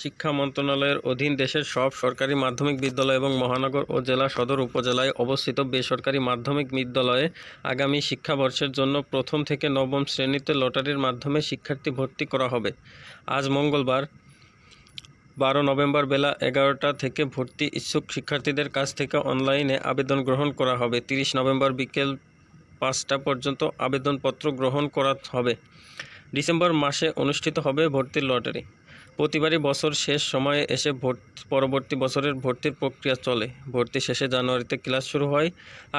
শিক্ষা মন্ত্রণালয়ের অধীন দেশের সব সরকারি মাধ্যমিক বিদ্যালয় এবং মহানগর ও জেলা সদর উপজেলায় অবস্থিত বেসরকারি মাধ্যমিক বিদ্যালয়ে আগামী শিক্ষাবর্ষের জন্য প্রথম থেকে নবম শ্রেণীতে লটারির মাধ্যমে শিক্ষার্থী ভর্তি করা হবে। আজ মঙ্গলবার, বারো নভেম্বর বেলা এগারোটা থেকে ভর্তি ইচ্ছুক শিক্ষার্থীদের কাছ থেকে অনলাইনে আবেদন গ্রহণ করা হবে। তিরিশ নভেম্বর বিকেল পাঁচটা পর্যন্ত আবেদনপত্র গ্রহণ করা হবে। ডিসেম্বর মাসে অনুষ্ঠিত হবে ভর্তির লটারি। প্রতিবারই বছর শেষ সময়ে এসে ভর্তি পরবর্তী বছরের ভর্তির প্রক্রিয়া চলে। ভর্তি শেষে জানুয়ারিতে ক্লাস শুরু হয়।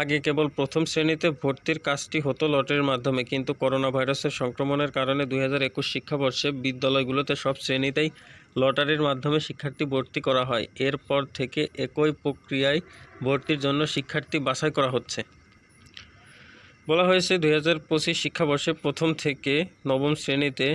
আগে কেবল প্রথম শ্রেণীতে ভর্তির কাজটি হতো লটারির মাধ্যমে, কিন্তু করোনা ভাইরাসের সংক্রমণের কারণে দুই হাজার একুশ শিক্ষাবর্ষে বিদ্যালয়গুলোতে সব শ্রেণীতেই লটারির মাধ্যমে শিক্ষার্থী ভর্তি করা হয়। এরপর থেকে একই প্রক্রিয়ায় ভর্তির জন্য শিক্ষার্থী বাছাই করা হচ্ছে। বলা হয়েছে, দুই হাজার পঁচিশ শিক্ষাবর্ষে প্রথম থেকে নবম শ্রেণীতে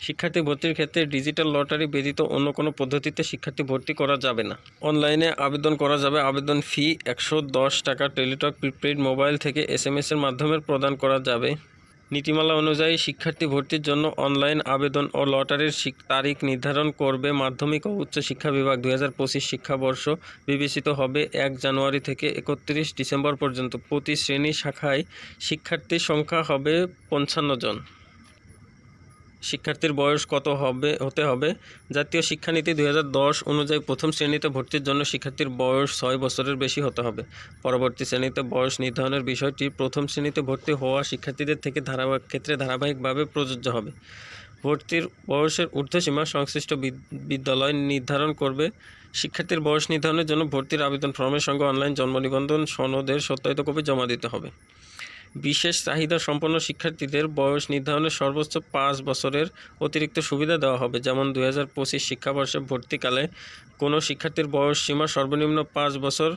শিক্ষার্থী ভর্তির ক্ষেত্রে ডিজিটাল লটারি ব্যতীত অন্য কোনো পদ্ধতিতে শিক্ষার্থী ভর্তি করা যাবে না। অনলাইনে আবেদন করা যাবে। আবেদন ফি একশো দশ টাকা। টেলিটক, প্রিপেইড মোবাইল থেকে এস এম এর মাধ্যমে প্রদান করা যাবে। নীতিমালা অনুযায়ী শিক্ষার্থী ভর্তির জন্য অনলাইন আবেদন ও লটারির তারিখ নির্ধারণ করবে মাধ্যমিক ও উচ্চ শিক্ষা বিভাগ। দুই হাজার পঁচিশ শিক্ষাবর্ষ বিবেচিত হবে এক জানুয়ারি থেকে একত্রিশ ডিসেম্বর পর্যন্ত। প্রতি শ্রেণি শাখায় শিক্ষার্থীর সংখ্যা হবে পঞ্চান্ন জন। শিক্ষার্থীর বয়স কত হবে, হতে হবে? জাতীয় শিক্ষানীতি দু হাজার দশ অনুযায়ী প্রথম শ্রেণীতে ভর্তির জন্য শিক্ষার্থীর বয়স ছয় বছরের বেশি হতে হবে। পরবর্তী শ্রেণীতে বয়স নির্ধারণের বিষয়টি প্রথম শ্রেণীতে ভর্তি হওয়া শিক্ষার্থীদের থেকে ধারাবাহিক ক্ষেত্রে ধারাবাহিকভাবে প্রযোজ্য হবে। ভর্তির বয়সের ঊর্ধ্বসীমা সংশ্লিষ্ট বিদ- বিদ্যালয় নির্ধারণ করবে। শিক্ষার্থীর বয়স নির্ধারণের জন্য ভর্তির আবেদন ফর্মের সঙ্গে অনলাইন জন্ম নিবন্ধন সনদের সত্যায়িত কপি জমা দিতে হবে। বিশেষ চাহিদা সম্পন্ন শিক্ষার্থীদের বয়স নির্ধারণের সর্বোচ্চ পাঁচ বছরের অতিরিক্ত সুবিধা দেওয়া হবে। যেমন দুই হাজার পঁচিশ শিক্ষাবর্ষে ভর্তিকালে কোনো শিক্ষার্থীর বয়স সীমা সর্বনিম্ন পাঁচ বছর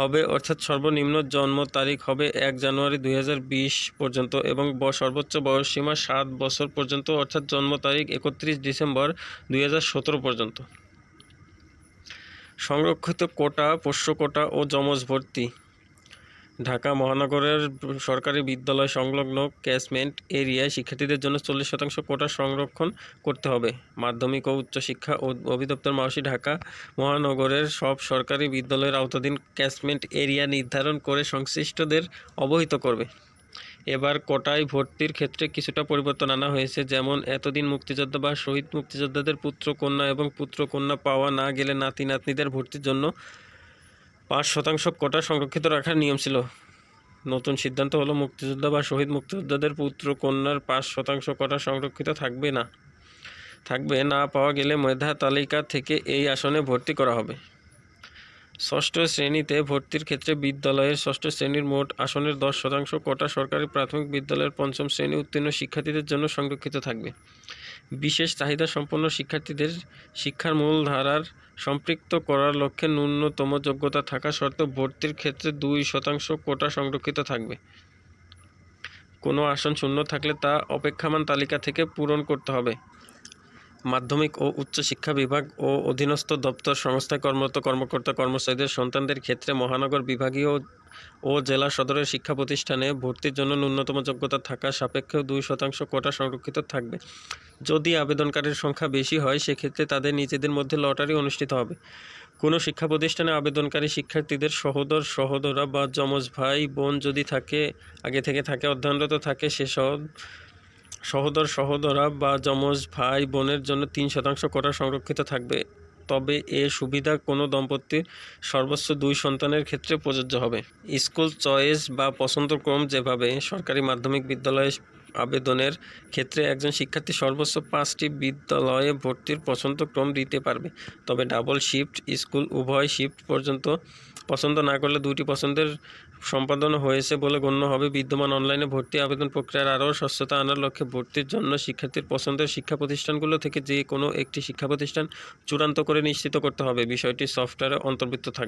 হবে, অর্থাৎ সর্বনিম্ন জন্ম তারিখ হবে এক জানুয়ারি দু হাজার বিশ পর্যন্ত এবং সর্বোচ্চ বয়স সীমা সাত বছর পর্যন্ত, অর্থাৎ জন্ম তারিখ একত্রিশ ডিসেম্বর দু হাজার সতেরো পর্যন্ত। সংরক্ষিত কোটা, পোষ্য কোটা ও যমজ ভর্তি। ঢাকা মহানগরের সরকারি বিদ্যালয় সংলগ্ন ক্যাচমেন্ট এরিয়ায় শিক্ষার্থীদের জন্য চল্লিশ শতাংশ কোটা সংরক্ষণ করতে হবে। মাধ্যমিক ও উচ্চশিক্ষা অধিদপ্তর মাসি ঢাকা মহানগরের সব সরকারি বিদ্যালয়ের আওতাধীন ক্যাচমেন্ট এরিয়া নির্ধারণ করে সংশ্লিষ্টদের অবহিত করবে। এবার কোটায় ভর্তির ক্ষেত্রে কিছুটা পরিবর্তন আনা হয়েছে, যেমন এতদিন মুক্তিযোদ্ধা বা শহীদ মুক্তিযোদ্ধাদের পুত্র কন্যা এবং পুত্র কন্যা পাওয়া না গেলে নাতি নাতনিদের ভর্তির জন্য পাঁচ শতাংশ কোটা সংরক্ষিত রাখার নিয়ম ছিল। নতুন সিদ্ধান্ত হলো মুক্তিযোদ্ধা বা শহীদ মুক্তিযোদ্ধাদের পুত্র কন্যার পাঁচ শতাংশ কোটা সংরক্ষিত থাকবে না। থাকবে না পাওয়া গেলে মেধা তালিকা থেকে এই আসনে ভর্তি করা হবে। ষষ্ঠ শ্রেণীতে ভর্তির ক্ষেত্রে বিদ্যালয়ের ষষ্ঠ শ্রেণির মোট আসনের দশ শতাংশ কোটা সরকারি প্রাথমিক বিদ্যালয়ের পঞ্চম শ্রেণি উত্তীর্ণ শিক্ষার্থীদের জন্য সংরক্ষিত থাকবে। বিশেষ চাহিদা সম্পন্ন শিক্ষার্থীদের শিক্ষার মূল ধারার সম্পৃক্ত করার লক্ষ্যে ন্যূনতম যোগ্যতা থাকা সত্ত্বেও ভর্তির ক্ষেত্রে দুই শতাংশ কোটা সংরক্ষিত থাকবে। কোনো আসন শূন্য থাকলে তা অপেক্ষামান তালিকা থেকে পূরণ করতে হবে। মাধ্যমিক ও উচ্চ শিক্ষা বিভাগ ও অধীনস্থ দপ্তর সংস্থায় কর্মরত কর্মকর্তা, কর্মচারীদের সন্তানদের ক্ষেত্রে মহানগর বিভাগীয় ও জেলা সদরের শিক্ষা প্রতিষ্ঠানে ভর্তির জন্য ন্যূনতম যোগ্যতা থাকা সাপেক্ষেও দুই শতাংশ কোটা সংরক্ষিত থাকবে। যদি আবেদনকারীর সংখ্যা বেশি হয়, সেক্ষেত্রে তাদের নিজেদের মধ্যে লটারি অনুষ্ঠিত হবে। কোনো শিক্ষা প্রতিষ্ঠানে আবেদনকারী শিক্ষার্থীদের সহোদর, সহোদরা বা যমজ ভাই, বোন যদি থাকে, আগে থেকে থাকে, অধ্যয়নরত থাকে সেসব সহোদর, সহোদরা বা যমজ ভাই, বোনের জন্য তিন শতাংশ কোটা সংরক্ষিত থাকবে। তবে এ সুবিধা কোনো দম্পতির সর্বোচ্চ দুই সন্তানের ক্ষেত্রে প্রযোজ্য হবে। স্কুল চয়েস বা পছন্দক্রম যেভাবে সরকারি মাধ্যমিক বিদ্যালয়ে আবেদনের ক্ষেত্রে একজন শিক্ষার্থী সর্বোচ্চ পাঁচটি বিদ্যালয়ে ভর্তির পছন্দক্রম দিতে পারবে। তবে ডাবল শিফট স্কুল উভয় শিফট পর্যন্ত পছন্দ না করলে দুটি পছন্দের সম্পাদন হয়েছে বলে গণ্য হবে। বিদ্যমান অনলাইনে ভর্তি আবেদন প্রক্রিয়ার আরও স্বচ্ছতা আনার লক্ষ্যে ভর্তির জন্য শিক্ষার্থীর পছন্দের শিক্ষা প্রতিষ্ঠানগুলো থেকে যে কোনো একটি শিক্ষা প্রতিষ্ঠান চূড়ান্ত করে নিশ্চিত করতে হবে। বিষয়টি সফটওয়্যারে অন্তর্ভুক্ত থাকবে।